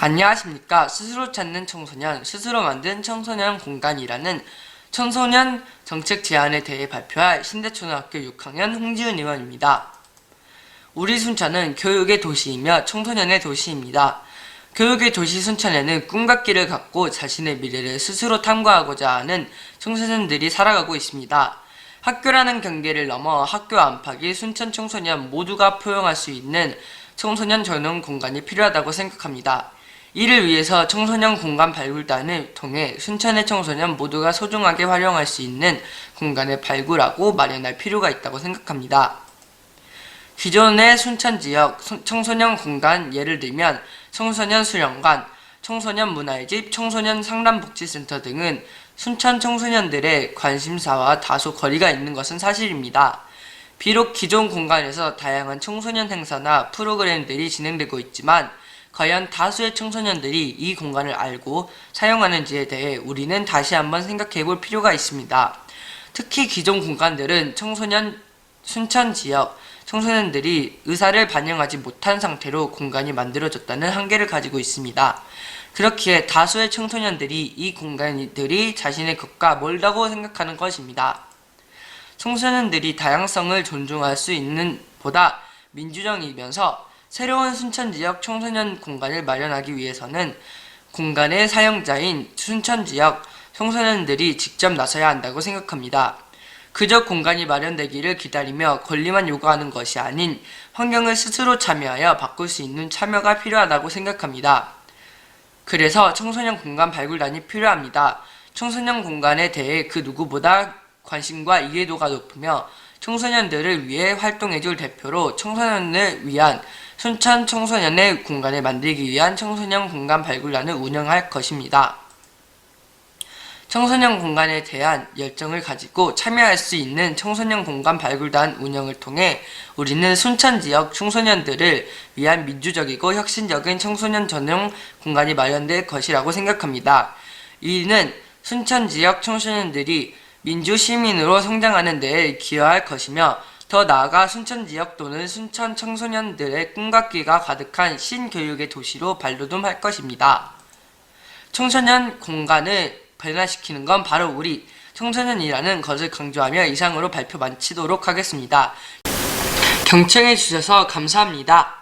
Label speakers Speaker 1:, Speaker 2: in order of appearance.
Speaker 1: 안녕하십니까. 스스로 찾는 청소년, 스스로 만든 청소년 공간이라는 청소년 정책 제안에 대해 발표할 신대초등학교 6학년 홍지은 의원입니다. 우리 순천은 교육의 도시이며 청소년의 도시입니다. 교육의 도시 순천에는 꿈과 길을 갖고 자신의 미래를 스스로 탐구하고자 하는 청소년들이 살아가고 있습니다. 학교라는 경계를 넘어 학교 안팎이 순천 청소년 모두가 포용할 수 있는 청소년 전용 공간이 필요하다고 생각합니다. 이를 위해서 청소년 공간 발굴단을 통해 순천의 청소년 모두가 소중하게 활용할 수 있는 공간을 발굴하고 마련할 필요가 있다고 생각합니다. 기존의 순천 지역 소- 청소년 공간 예를 들면 청소년 수련관, 청소년 문화의 집, 청소년 상담복지센터 등은 순천 청소년들의 관심사와 다소 거리가 있는 것은 사실입니다. 비록 기존 공간에서 다양한 청소년 행사나 프로그램들이 진행되고 있지만 과연 다수의 청소년들이 이 공간을 알고 사용하는지에 대해 우리는 다시 한번 생각해 볼 필요가 있습니다. 특히 기존 공간들은 청소년 순천 지역 청소년들이 의사를 반영하지 못한 상태로 공간이 만들어졌다는 한계를 가지고 있습니다. 그렇기에 다수의 청소년들이 이 공간들이 자신의 것과 멀다고 생각하는 것입니다. 청소년들이 다양성을 존중할 수 있는 보다 민주적이면서 새로운 순천 지역 청소년 공간을 마련하기 위해서는 공간의 사용자인 순천 지역 청소년들이 직접 나서야 한다고 생각합니다. 그저 공간이 마련되기를 기다리며 권리만 요구하는 것이 아닌 환경을 스스로 참여하여 바꿀 수 있는 참여가 필요하다고 생각합니다. 그래서 청소년 공간 발굴단이 필요합니다. 청소년 공간에 대해 그 누구보다 관심과 이해도가 높으며 청소년들을 위해 활동해줄 대표로 청소년을 위한 순천 청소년의 공간을 만들기 위한 청소년 공간 발굴단을 운영할 것입니다. 청소년 공간에 대한 열정을 가지고 참여할 수 있는 청소년 공간 발굴단 운영을 통해 우리는 순천 지역 청소년들을 위한 민주적이고 혁신적인 청소년 전용 공간이 마련될 것이라고 생각합니다. 이는 순천 지역 청소년들이 민주 시민으로 성장하는 데 기여할 것이며 더 나아가 순천 지역 또는 순천 청소년들의 꿈과 끼가 가득한 신교육의 도시로 발돋움할 것입니다. 청소년 공간을 변화시키는 건 바로 우리 청소년이라는 것을 강조하며 이상으로 발표 마치도록 하겠습니다. 경청해 주셔서 감사합니다.